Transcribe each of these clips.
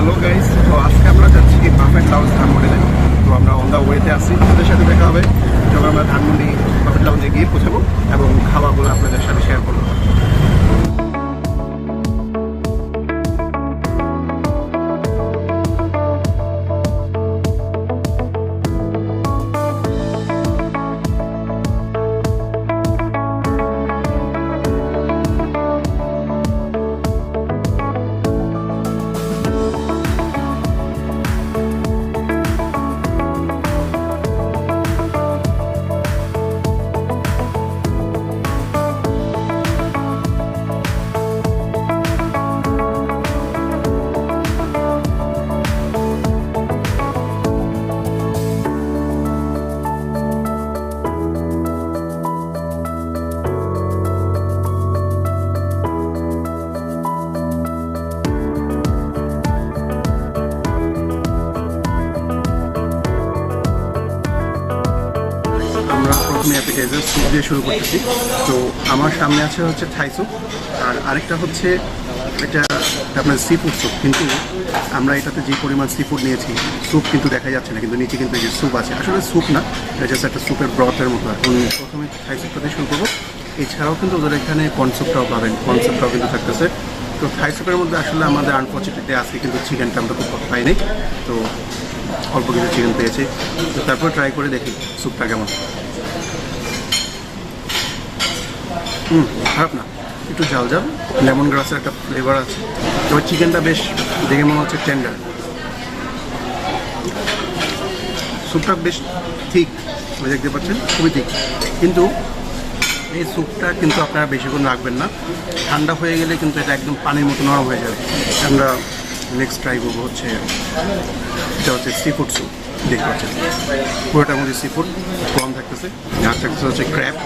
Hello guys তো আজকে আমরা যাচ্ছি বাফেট লাউন্স ধানমন্ডিতে তো আমরা অন দ্য ওয়েতে আসছি আপনাদের সাথে দেখা হবে। যখন আমরা ধানমন্ডি পারফেক্ট লাউন্সে গিয়ে পৌঁছাবো এবং খাওয়াগুলো আপনাদের সাথে শেয়ার করব। স্যুপ দিয়ে শুরু করতেছি। তো আমার সামনে আছে হচ্ছে থাই স্যুপ আর আরেকটা হচ্ছে এটা আপনার সি ফুড স্যুপ কিন্তু আমরা এটাতে যে পরিমাণ সি ফুড নিয়েছি স্যুপ কিন্তু দেখা যাচ্ছে না, কিন্তু নিচে কিন্তু যে স্যুপ আছে। আসলে স্যুপ না, এটা জাস্ট একটা স্যুপের ব্রথের মতো। এখন প্রথমে থাই স্যুপটা দিয়ে শুরু করব। এছাড়াও কিন্তু ওদের এখানে কনসেপ্টটাও পাবেন কনসেপ্টটাও কিন্তু থাকতেছে। তো থাই স্যুপের মধ্যে আসলে আমাদের আনফর্চুনেটলি আজকে কিন্তু চিকেনটা আমরা খুব পাই পাইনি তো অল্প কিছু চিকেন পেয়েছি। তো তারপর ট্রাই করে দেখি স্যুপটা কেমন। হুম, খারাপ না। একটু ঝাল ঝাল লেমন গ্রাসের একটা ফ্লেভার আছে। তবে চিকেনটা বেশ, দেখে মনে হচ্ছে টেন্ডার স্যুপটা বেশ ঠিক দেখতে পাচ্ছেন? খুবই ঠিক কিন্তু এই স্যুপটা কিন্তু আপনারা বেশিক্ষণ রাখবেন না। ঠান্ডা হয়ে গেলে কিন্তু এটা একদম পানির মতো নরম হয়ে যাবে। আমরা নেক্সট ট্রাই করব হচ্ছে, এটা হচ্ছে সি ফুড স্যুপ দেখতে পাচ্ছেন? পুরোটার মধ্যে সি ফুড প্রন থাকতেছে। আর থাকতেছে হচ্ছে ক্র্যাব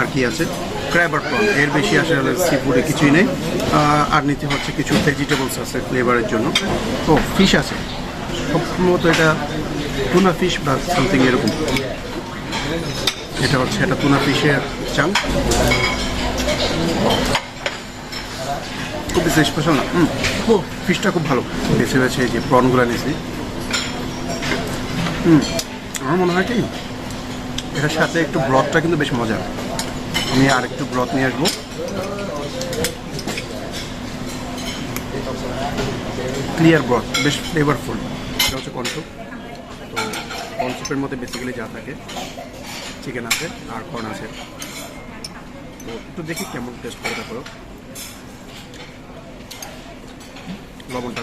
আর কি আছে? ক্র্যাব আর প্রন এর বেশি আসলে সি ফুডে কিছুই নেই। আর নিতে হচ্ছে কিছু ভেজিটেবলস আছে ফ্লেভারের জন্য। ও ফিশ আছে। সম্ভবত এটা টুনা ফিশ বা সামথিং এরকম। এটা হচ্ছে একটা টুনা ফিশের চাং খুব বেশি স্পেশাল না। ও ফিশটা খুব ভালো। বেছে বেছে যে প্রনগুলো নিয়েছি। হুম আমার মনে হয় কি, এটার সাথে একটু ব্রথটা কিন্তু বেশ মজার। আমি আর একটু ব্রথ নিয়ে আসব। ক্লিয়ার ব্রথ বেশ ফ্লেভারফুল এটা হচ্ছে কনসুপ তো কনসুপের মধ্যে বেসিক্যালি যা থাকে চিকেন আছে আর কর্ন আছে। তো একটু দেখি কেমন টেস্ট করে তারপর লবণটা।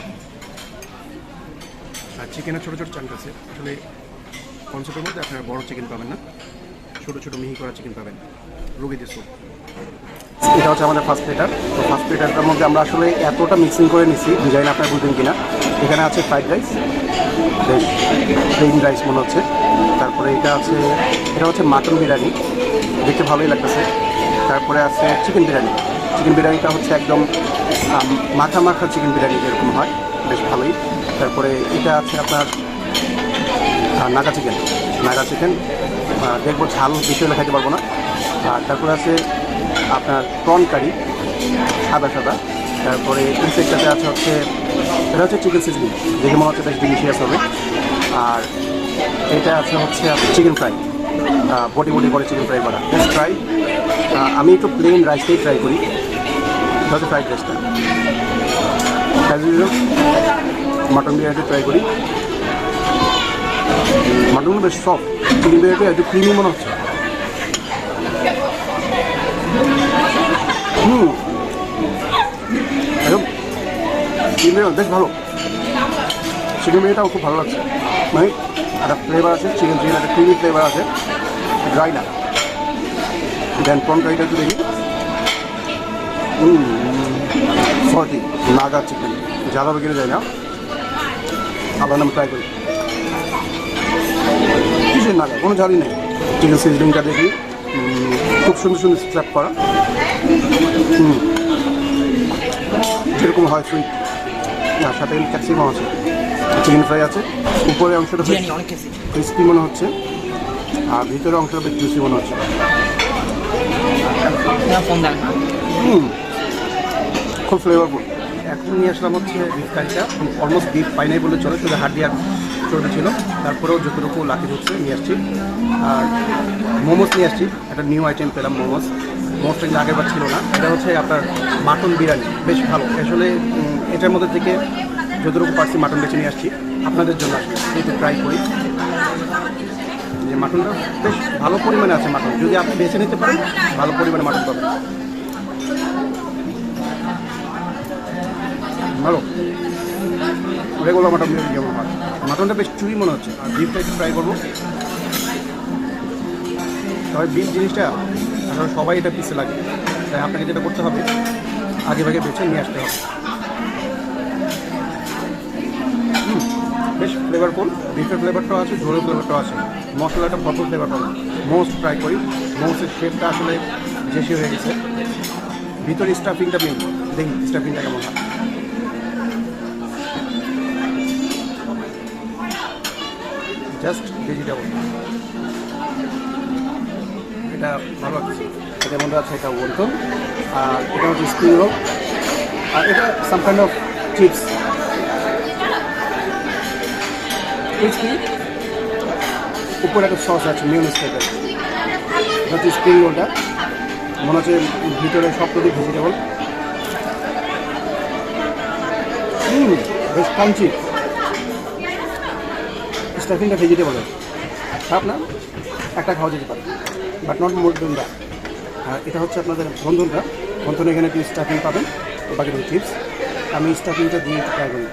আর চিকেনের ছোটো ছোটো চাঙ্ক আছে। আসলে কনসেপ্টের মধ্যে আপনারা বড় চিকেন পাবেন না। ছোটো ছোটো মিহি করা চিকেন পাবেন। রুগীদের স্যুপ এটা হচ্ছে আমাদের ফার্স্ট প্লেটার তো ফার্স্ট প্লেটারটার মধ্যে আমরা আসলে এতটা মিক্সিং করে নিছি জানি আপনার বুঝবেন কিনা। এখানে আছে ফ্রাইড রাইস প্লেন রাইস মনে হচ্ছে। তারপরে এটা আছে, এটা হচ্ছে মাটন বিরিয়ানি দেখতে ভালোই লাগতেছে। তারপরে আছে চিকেন বিরিয়ানি চিকেন বিরিয়ানিটা হচ্ছে একদম মাখা মাখা চিকেন বিরিয়ানি যেরকম হয়, বেশ ভালোই। তারপরে এটা আছে আপনার নাগা চিকেন নাগা চিকেন দেখব ঝাল বেশি হলে খাইতে পারব না। আর তারপরে আছে আপনার প্রন কারি সাদা সাদা। তারপরে এই সেটটাতে আছে হচ্ছে, এটা হচ্ছে চিকেন সিজনি দেখে মনে হচ্ছে বেশ ডিলিশিয়াস হবে। আর এটা আছে হচ্ছে চিকেন ফ্রাই বটি বটি করে চিকেন ফ্রাই করা। ফ্রাই আমি একটু প্লেন রাইসটাই ট্রাই করি। এটা হচ্ছে ফ্রাইড রাইসটা মাটন বিরিয়ানিটা ট্রাই করি। মাটনগুলো বেশ সফট চিকেন বিরিয়ানিটা একটু ক্রিমি মনে হচ্ছে। হুম। বেশ ভালো। চিকেন বিরিয়ানিটাও খুব ভালো লাগছে। মানে একটা ফ্লেভার আছে চিকেন চিকেন একটা ক্রিমি ফ্লেভার আছে ড্রাই না। দেন প্রন কারিটা একটু দেখি। সল্টি নাগা চিকেন জ্বালা বেগিয়ে যায় না আবার আমি ট্রাই করি। কিসের নাগা কোনো ঝালই নেই। চিকেন সিজনিংটা দেখি। খুব সুন্দর সুন্দর স্ট্র্যাপ করা। হুম। যেরকম হয় সুইট আর সাথে ক্যাপসিকাম আছে। চিকেন ফ্রাই আছে। উপরে অংশটা ক্রিস্পি মনে হচ্ছে। আর ভিতরে অংশটা বেশ জুসি মনে হচ্ছে। হুম। খুব ফ্লেভারফুল এখন নিয়ে আসলাম হচ্ছে বিফ কারিটা অলমোস্ট বিফ পাই নাই বলে চলে শুধু হাড্ডি আর চর্বি ছিল। তারপরেও যতটুকু লাকি হচ্ছে, নিয়ে আসছি। আর মোমোস নিয়ে আসছি। একটা নিউ আইটেম পেলাম, মোমোস। মোমোসটা কিন্তু আগের বার ছিল না। এটা হচ্ছে আপনার মাটন বিরিয়ানি। বেশ ভালো। আসলে এটার মধ্যে থেকে যতটুকু পারছি মাটন বেছে নিয়ে আসছি। আপনাদের জন্য আসলে একটু ট্রাই করি। যে মাটনটা বেশ ভালো পরিমাণে আছে মাটন যদি আপনি বেছে নিতে পারেন, ভালো পরিমাণে মাটন পাবেন। ভালো। রেগুলার মাটন যেমন হয়? মাটনটা বেশ চুরি মনে হচ্ছে। আর বিফটা একটু ট্রাই করব। তবে বিফ জিনিসটা আসলে সবাই এটা পিসে লাগে। তাই আপনাকে যেটা করতে হবে, আগে ভাগে বেছে নিয়ে আসতে হবে। বেশ ফ্লেভারফুল বিফের ফ্লেভারটাও আছে, ঝোলের ফ্লেভারটাও আছে। মশলাটা ভরপুর ফ্লেভার পাবো মোমোস ট্রাই করি মোমোসের শেপটা আসলে জেসি হয়ে গেছে। ভিতরে স্টাফিংটা মেন দেখি স্টাফিংটা কেমন হয়। Just vegetable. এটা ভালো এটার মধ্যে আছে এটা ওলটন আর এটা হচ্ছে স্প্রিং রোল আর এটা সাম কাইন্ড অফ চিপস উপরে একটা সস আছে মিউনিস টাইপের এটা হচ্ছে স্প্রিং রোলটা। মনে হচ্ছে ভিতরে সব কিছু ভেজিটেবল বেশ ক্রাঞ্চি স্টাফিংটা ভেজিটেবলের খারাপ না, একটা খাওয়া যেতে পারে বাট নট মোর দেন আর এটা হচ্ছে আপনাদের বন্ধনটা বন্ধনে এখানে একটু স্টাফিং পাবেন বাকি দুটো চিপস আমি স্টাফিংটা দিয়ে ট্রাই করি।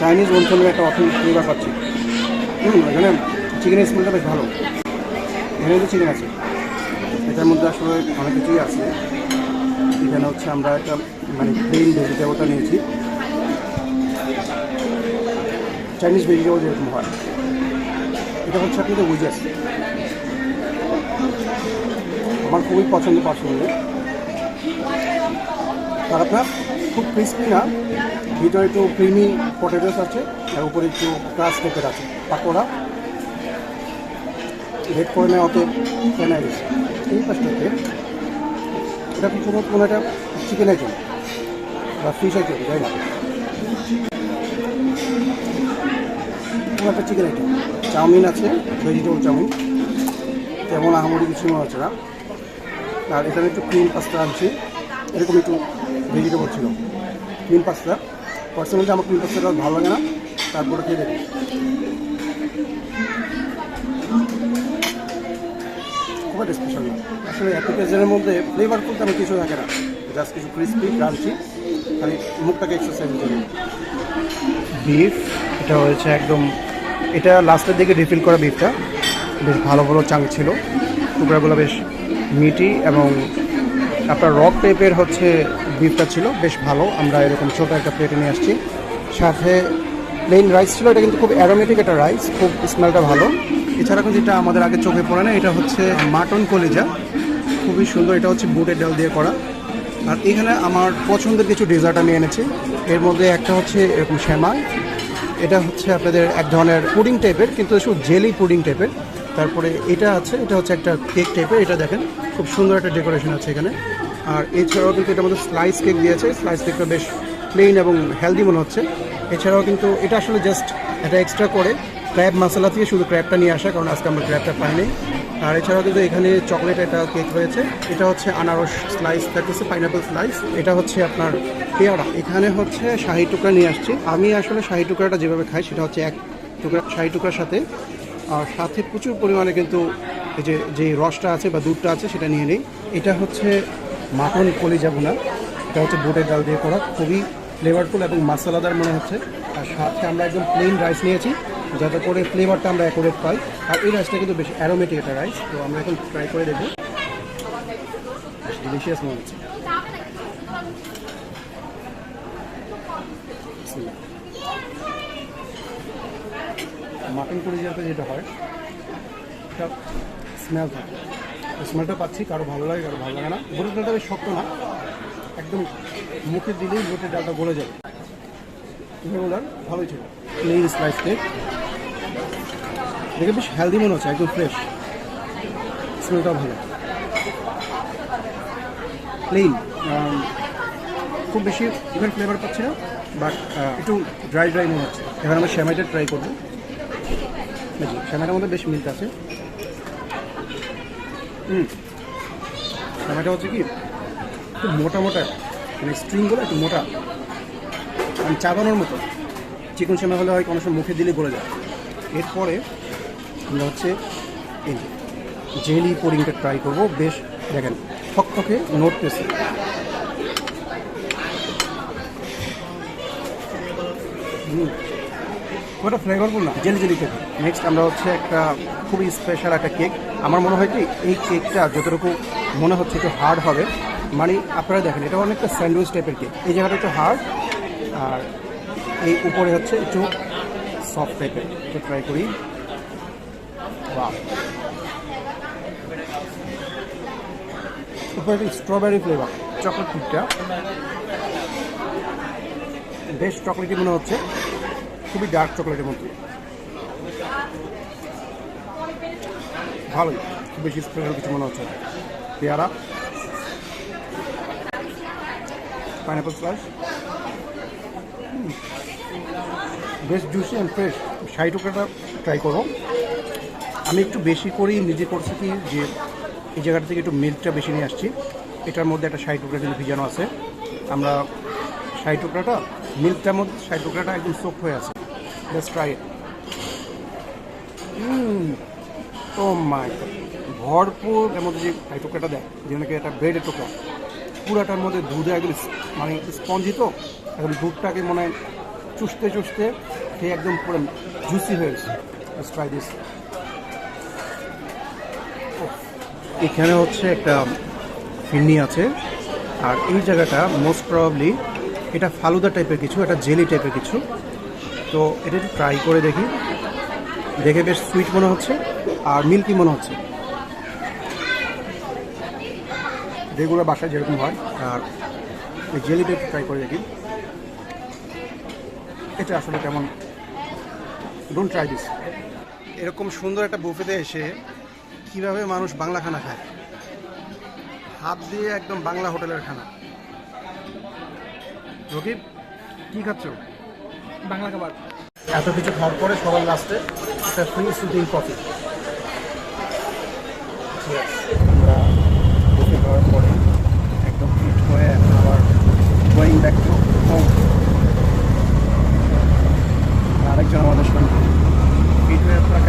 চাইনিজ বন্ধনের একটা অথেন্টিক ফ্লেভার পাচ্ছি। এখানে চিকেনের স্মেলটা বেশ ভালো। এখানে তো চিকেন আছে, এটার মধ্যে আসলে অনেক কিছুই আছে। এখানে হচ্ছে আমরা একটা মানে প্লেন ভেজিটেবলটা নিয়েছি। চাইনিজ ভেজিটেবল যেরকম হয়, এটা হচ্ছে আপনাদের উইজাস আমার খুবই পছন্দ পার্সোনালি আর আপনার খুব ক্রিস্পি না, ভিতরে একটু ক্রিমি পটেটোস আছে, আর উপরে একটু ক্রাস টাইপের আছে, পাকোড়া। রেড করে নেওয়া অত কেনা গেছে এই প্লেট এটা খুব কোনো একটা চিকেন আইটেম বা ফিশ আইটেম যাই না? একটা চিকেন আইটেম চাউমিন আছে ভেজিটেবল চাউমিন। যেমন আহামরি কিছু হচ্ছে না। আর এখানে একটু ক্রিম পাস্তা আনছি। এরকম একটু ভেজিটেবল ছিল। ক্রিম পাস্তা পার্সোনালি আমার ক্রিম পাস্তাটা ভালো লাগে না। তারপরে খেয়ে দেখি। খুব একটা স্পেশাল না। আসলে পেজের মধ্যে ফ্লেভার করতে আমার কিছু থাকে না। জাস্ট কিছু ক্রিস্পি ক্রাঞ্চি খালি মুখটাকে এক্সারসাইজ করি বিফ এটা হয়েছে একদম এটা লাস্টের দিকে রিফিল করা বিফটা বেশ ভালো ভালো চাং ছিল। টুকরাগুলো বেশ মিটি এবং আপনার রক টাইপের হচ্ছে বিফটা ছিল। বেশ ভালো। আমরা এরকম ছোটো একটা প্লেটে নিয়ে আসছি। সাথে প্লেন রাইস ছিল। এটা কিন্তু খুব অ্যারোমেটিক একটা রাইস খুব স্মেলটা ভালো। এছাড়া কিন্তু যেটা আমাদের আগে চোখে পড়ে না, এটা হচ্ছে মাটন কলিজা। খুবই সুন্দর। এটা হচ্ছে বুটের ডাল দিয়ে করা। আর এখানে আমার পছন্দের কিছু ডেজার্ট আমি এনেছি। এর মধ্যে একটা হচ্ছে এরকম শ্যামাই এটা হচ্ছে আপনাদের এক ধরনের পুডিং টাইপের, কিন্তু শুধু জেলি পুডিং টাইপের। তারপরে এটা আছে, এটা হচ্ছে একটা কেক টাইপের, এটা দেখেন, খুব সুন্দর একটা ডেকোরেশন আছে এখানে। আর এছাড়াও কিন্তু এটা আমাদের স্লাইস কেক দিয়েছে, স্লাইস কেকটা বেশ প্লেন এবং হেলদি মনে হচ্ছে। এছাড়াও কিন্তু এটা আসলে জাস্ট এটা এক্সট্রা করে ক্র্যাব মশলা দিয়ে শুধু ক্র্যাবটা নিয়ে আসা, কারণ আজকে আমরা ক্র্যাবটা পাইনি। আর এছাড়াও কিন্তু এখানে চকলেট একটা কেক রয়েছে। এটা হচ্ছে আনারস স্লাইস থাকতেছে পাইনাপেল স্লাইস এটা হচ্ছে আপনার পেয়ারা। এখানে হচ্ছে শাহি টুকরা নিয়ে আসছি। আমি আসলে শাহি টুকরাটা যেভাবে খাই, সেটা হচ্ছে এক টুকরা, শাহি টুকরার সাথে। আর সাথে প্রচুর পরিমাণে কিন্তু এই যে যে রসটা আছে বা দুধটা আছে, সেটা নিয়ে নিই। এটা হচ্ছে মাটন কলিজা ভুনা। এটা হচ্ছে বুটের ডাল দিয়ে করা। খুবই ফ্লেভারফুল এবং মশলাদার মনে হচ্ছে। আর সাথে আমরা একদম প্লেন রাইস নিয়েছি। যাতে করে ফ্লেভারটা আমরা অ্যাকোরেট পাই। আর এই রাইসটা কিন্তু বেশ অ্যারোমেটিক একটা রাইস তো আমরা এখন ট্রাই করে দেখব। ডিলিশিয়াস মনে হচ্ছে। মাটন কলিজাতে যেটা হয় একটা স্মেল থাকে। স্মেলটা পাচ্ছি, কারও ভালো লাগে, কারও ভালো লাগে না। বুটের ডালটা বেশ শক্ত না, একদম মুখে দিলেই বুটের ডালটা গলে যাবে ভালোই ছিল প্লেন স্লাইস কেক দেখে বেশ হেলদি মনে হচ্ছে, একদম ফ্রেশ স্মেলটাও ভালো। প্লেন খুব বেশি ইভেন ফ্লেভার পাচ্ছি না বাট একটু ড্রাই ড্রাই মনে হচ্ছে। এবার আমরা শ্যামাইটা ট্রাই করব। দেখি শ্যামাইটার মধ্যে বেশ মিল্ক আছে। হুম। শ্যামাইটা হচ্ছে কি, খুব মোটা মোটা মানে স্ট্রিংগুলো একটু মোটা। মানে চাবানোর মতো। চিকন শ্যামা হলে হয়, কোনো সময় মুখে দিলে গলে যায়। এরপরে আমরা হচ্ছে এই জেলি পুডিংটা ট্রাই করব। বেশ দেখেন থকথকে নড়তেছে। ওটা ফ্লেভারফুল না জেলি জেলি কেক নেক্সট আমরা হচ্ছে একটা খুবই স্পেশাল একটা কেক আমার মনে হয় কি এই কেকটা যতটুকু মনে হচ্ছে একটু হার্ড হবে মানে আপনারা দেখেন এটা অনেকটা স্যান্ডউইচ টাইপের কেক এই জায়গাটা একটু হার্ড আর এই উপরে হচ্ছে একটু সফট টাইপের এটা ট্রাই করি। বাহ উপরে স্ট্রবেরি ফ্লেভার চকলেট কেকটা বেশ চকলেটি মনে হচ্ছে। খুবই ডার্ক চকলেটের মতো ভালোই। খুব বেশি স্পেশাল কিছু মনে হচ্ছে পেয়ারা। পাইনাপল স্লাইস বেশ জুসি অ্যান্ড ফ্রেশ শাহি টুকরাটা ট্রাই করো। আমি একটু বেশি করেই নিজে করছি কি যে এই জায়গাটা থেকে একটু মিল্কটা বেশি নিয়ে আসছি। এটার মধ্যে একটা শাহি টুকরা কিন্তু ভিজানো আছে। আমরা শাহি টুকরাটা মিল্কটার মধ্যে শাহি টুকরাটা একদম সোক হয়ে আছে। জাস্ট ট্রাই ও মাই ভরপুর এর মধ্যে যে শাহি টুকরাটা দেয় যেখানে একটা ব্রেডের টুকরা। পুরাটার মধ্যে দুধে একদম মানে স্পঞ্জি তো এখন দুধটাকে মনে হয় চুষতে চুষতে খেয়ে একদম পুরো জুসি হয়েছে ট্রাই দিস এখানে হচ্ছে একটা ফিরনি আছে। আর এই জায়গাটা মোস্ট প্রবাবলি এটা ফালুদা টাইপের কিছু, এটা জেলি টাইপের কিছু। তো এটা একটু ট্রাই করে দেখি। দেখে বেশ সুইট মনে হচ্ছে আর মিল্কি মনে হচ্ছে। রেগুলার বাসায় যেরকম হয়। আর এই জেলিটা একটু ট্রাই করে দেখি। এটা আসলে কেমন? ডোন্ট ট্রাই দিস এরকম সুন্দর একটা বুফেতে এসে কীভাবে মানুষ বাংলা খানা খায়? হাত দিয়ে একদম বাংলা হোটেলের খানা। রকিব কি খাচ্ছ? বাংলা খাবার। এত কিছু খাওয়ার পরে সবার লাস্টে একটা ফ্রি সুদিং কফি খাওয়ার পরে একদম ফিট হয়ে এখন আবার গোয়িং ব্যাক টু হোম আরেকজন আমাদের সঙ্গে। ফিট হয়ে পুরো